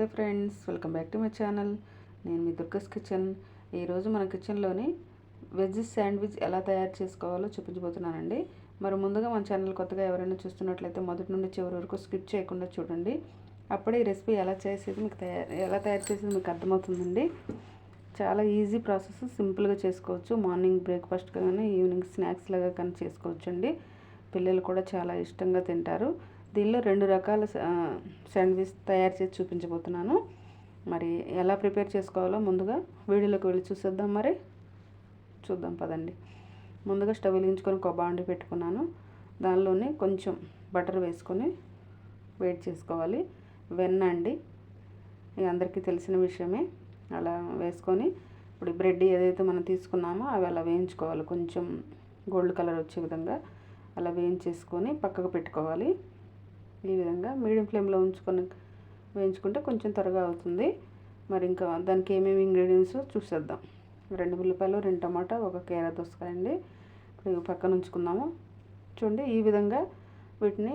నమస్తే friends welcome back to my channel. నేను మీ దుర్గస్ కిచెన్. ఈరోజు మన కిచెన్లోని వెజ్ శాండ్విచ్ ఎలా తయారు చేసుకోవాలో చూపించబోతున్నానండి. మరి ముందుగా మన ఛానల్ కొత్తగా ఎవరైనా చూస్తున్నట్లయితే మొదటి నుండి చివరి వరకు స్కిప్ చేయకుండా చూడండి. అప్పుడే ఈ రెసిపీ ఎలా చేసేది మీకు తయారు ఎలా తయారు చేసేది మీకు అర్థమవుతుందండి. చాలా ఈజీ ప్రాసెస్ సింపుల్గా చేసుకోవచ్చు. మార్నింగ్ బ్రేక్ఫాస్ట్ కానీ ఈవినింగ్ స్నాక్స్ లాగా కానీ చేసుకోవచ్చు అండి పిల్లలు కూడా చాలా ఇష్టంగా తింటారు. దీనిలో రెండు రకాల శాండ్విచ్ తయారు చేసి చూపించబోతున్నాను. మరి ఎలా ప్రిపేర్ చేసుకోవాలో ముందుగా వీడియోలోకి వెళ్ళి చూసేద్దాం మరి. చూద్దాం పదండి. ముందుగా స్టవ్ వెలిగించుకొని ఒక పెట్టుకున్నాను. దానిలోనే కొంచెం బటర్ వేసుకొని వెయిట్ చేసుకోవాలి. వెన్న అండి. ఇది అందరికీ తెలిసిన విషయమే. అలా వేసుకొని ఇప్పుడు బ్రెడ్ ఏదైతే మనం తీసుకున్నామో అవి అలా వేయించుకోవాలి. కొంచెం గోల్డ్ కలర్ వచ్చే విధంగా అలా వేయించేసుకొని పక్కకు పెట్టుకోవాలి. ఈ విధంగా మీడియం ఫ్లేమ్లో ఉంచుకొని వేయించుకుంటే కొంచెం త్వరగా అవుతుంది. మరి ఇంకా దానికి ఏమేమి ఇంగ్రీడియంట్స్ చూసేద్దాం. రెండు ఉల్లిపాయలు రెండు టమాటా ఒక కేర దోసకాయ అండి ఇప్పుడు పక్కన ఉంచుకున్నాము చూడండి ఈ విధంగా వీటిని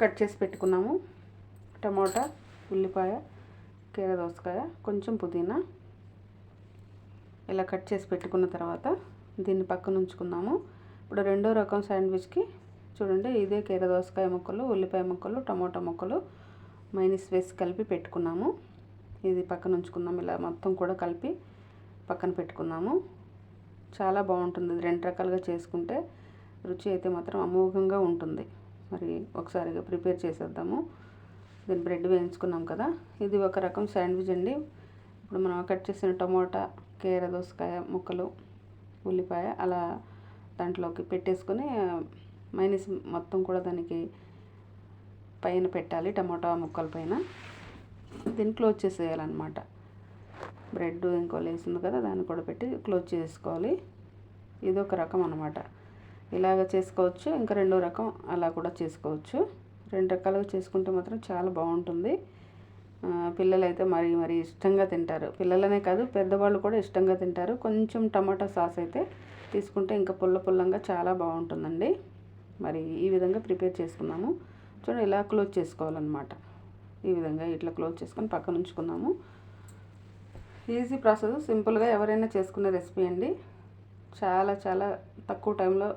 కట్ చేసి పెట్టుకున్నాము. టమాటా ఉల్లిపాయ కీర దోసకాయ కొంచెం పుదీనా ఇలా కట్ చేసి పెట్టుకున్న తర్వాత దీన్ని పక్కన ఉంచుకుందాము. ఇప్పుడు రెండో రకం శాండ్విచ్కి చూడండి ఇదే కీర దోసకాయ ముక్కలు ఉల్లిపాయ ముక్కలు టమాటా ముక్కలు మైనస్ వేసి కలిపి పెట్టుకున్నాము. ఇది పక్కన ఉంచుకున్నాము ఇలా మొత్తం కూడా కలిపి పక్కన పెట్టుకుందాము చాలా బాగుంటుంది రెండు రకాలుగా చేసుకుంటే రుచి అయితే మాత్రం అమోఘంగా ఉంటుంది. మరి ఒకసారిగా ప్రిపేర్ చేసేద్దాము. దీని బ్రెడ్ వేయించుకున్నాం కదా ఇది ఒక రకం శాండ్విచ్ అండి. ఇప్పుడు మనం కట్ చేసిన టమోటా కీర దోసకాయ ముక్కలు ఉల్లిపాయ అలా దాంట్లోకి పెట్టేసుకొని మైనస్ మొత్తం కూడా దానికి పైన పెట్టాలి టమాటా ముక్కల పైన. దీన్ని క్లోజ్ చేసేయాలన్నమాట. బ్రెడ్ ఇంకో లేసింది కదా దాన్ని కూడా పెట్టి క్లోజ్ చేసుకోవాలి. ఇది ఒక రకం అనమాట ఇలాగ చేసుకోవచ్చు ఇంకా రెండో రకం అలా కూడా చేసుకోవచ్చు. రెండు రకాలుగా చేసుకుంటే మాత్రం చాలా బాగుంటుంది. పిల్లలైతే మరి మరి ఇష్టంగా తింటారు. పిల్లలనే కాదు పెద్దవాళ్ళు కూడా ఇష్టంగా తింటారు. కొంచెం టమాటా సాస్ అయితే తీసుకుంటే ఇంకా పుల్ల పుల్లంగా చాలా బాగుంటుందండి. మరి ఈ విధంగా ప్రిపేర్ చేసుకున్నాము. చూడండి ఇలా క్లోజ్ చేసుకోవాలన్నమాట. ఈ విధంగా ఇట్లా క్లోజ్ చేసుకొని పక్కన ఉంచుకున్నాము. ఈజీ ప్రాసెస్ సింపుల్గా ఎవరైనా చేసుకునే రెసిపీ అండి. చాలా చాలా తక్కువ టైంలో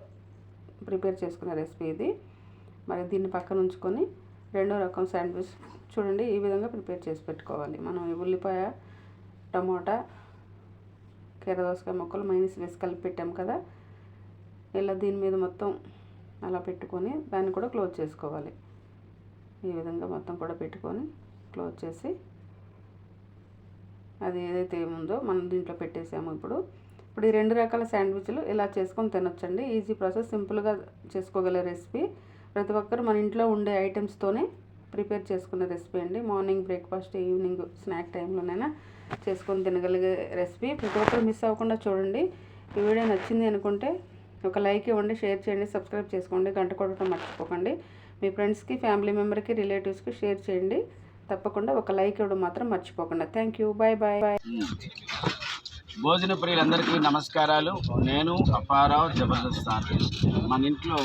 ప్రిపేర్ చేసుకునే రెసిపీ ఇది. మరి దీన్ని పక్కన ఉంచుకొని రెండో రకం శాండ్విచ్ చూడండి ఈ విధంగా ప్రిపేర్ చేసి పెట్టుకోవాలి. మనం ఉల్లిపాయ టమోటా కీరదోసకాయ ముక్కలు మైనస్ వేసి కలిపి పెట్టాం కదా. ఇలా దీని మీద మొత్తం అలా పెట్టుకొని దాన్ని కూడా క్లోజ్ చేసుకోవాలి. ఈ విధంగా మొత్తం కూడా పెట్టుకొని క్లోజ్ చేసి అది ఏదైతే ఏముందో మనం దీంట్లో పెట్టేసాము ఇప్పుడు. ఇప్పుడు ఈ రెండు రకాల శాండ్విచ్లు ఇలా చేసుకొని తినొచ్చండి. ఈజీ ప్రాసెస్ సింపుల్గా చేసుకోగల రెసిపీ. ప్రతి ఒక్కరు మన ఇంట్లో ఉండే ఐటమ్స్తోనే ప్రిపేర్ చేసుకునే రెసిపీ అండి. మార్నింగ్ బ్రేక్ఫాస్ట్ ఈవినింగ్ స్నాక్ టైంలోనైనా చేసుకొని తినగలిగే రెసిపీ. ప్రతి ఒక్కరు మిస్ అవ్వకుండా చూడండి. ఈ వీడియో నచ్చింది అనుకుంటే ఒక లైక్ ఇవ్వండి షేర్ చేయండి సబ్స్క్రైబ్ చేసుకోండి గంట కొట్టడం మర్చిపోకండి. మీ ఫ్రెండ్స్కి ఫ్యామిలీ మెంబర్కి రిలేటివ్స్కి షేర్ చేయండి. తప్పకుండా ఒక లైక్ ఇవ్వడం మాత్రం మర్చిపోకుండా. Thank you. Bye bye bye భోజన ప్రియులందరికీ నమస్కారాలు. నేను అపారావు జబర్దస్త్ మన ఇంట్లో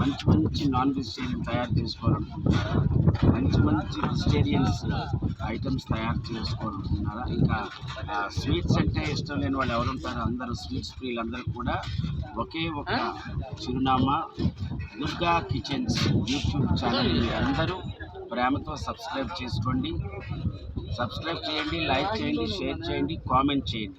మంచి మంచి నాన్ వెజిటేరియన్ తయారు చేసుకోవాలనుకుంటున్నారా? మంచి మంచి వెజిటేరియన్స్ ఐటమ్స్ తయారు చేసుకోవాలనుకుంటున్నారా? ఇంకా స్వీట్స్ అంటే ఇష్టం లేని వాళ్ళు ఎవరు ఉంటారో? అందరూ స్వీట్స్ ప్రియులందరూ కూడా ఒకే ఒక చిరునామా దుర్గా కిచెన్స్ యూట్యూబ్ ఛానల్ అందరూ ప్రేమతో సబ్స్క్రైబ్ చేసుకోండి. సబ్స్క్రైబ్ చేయండి లైక్ చేయండి షేర్ చేయండి కామెంట్ చేయండి.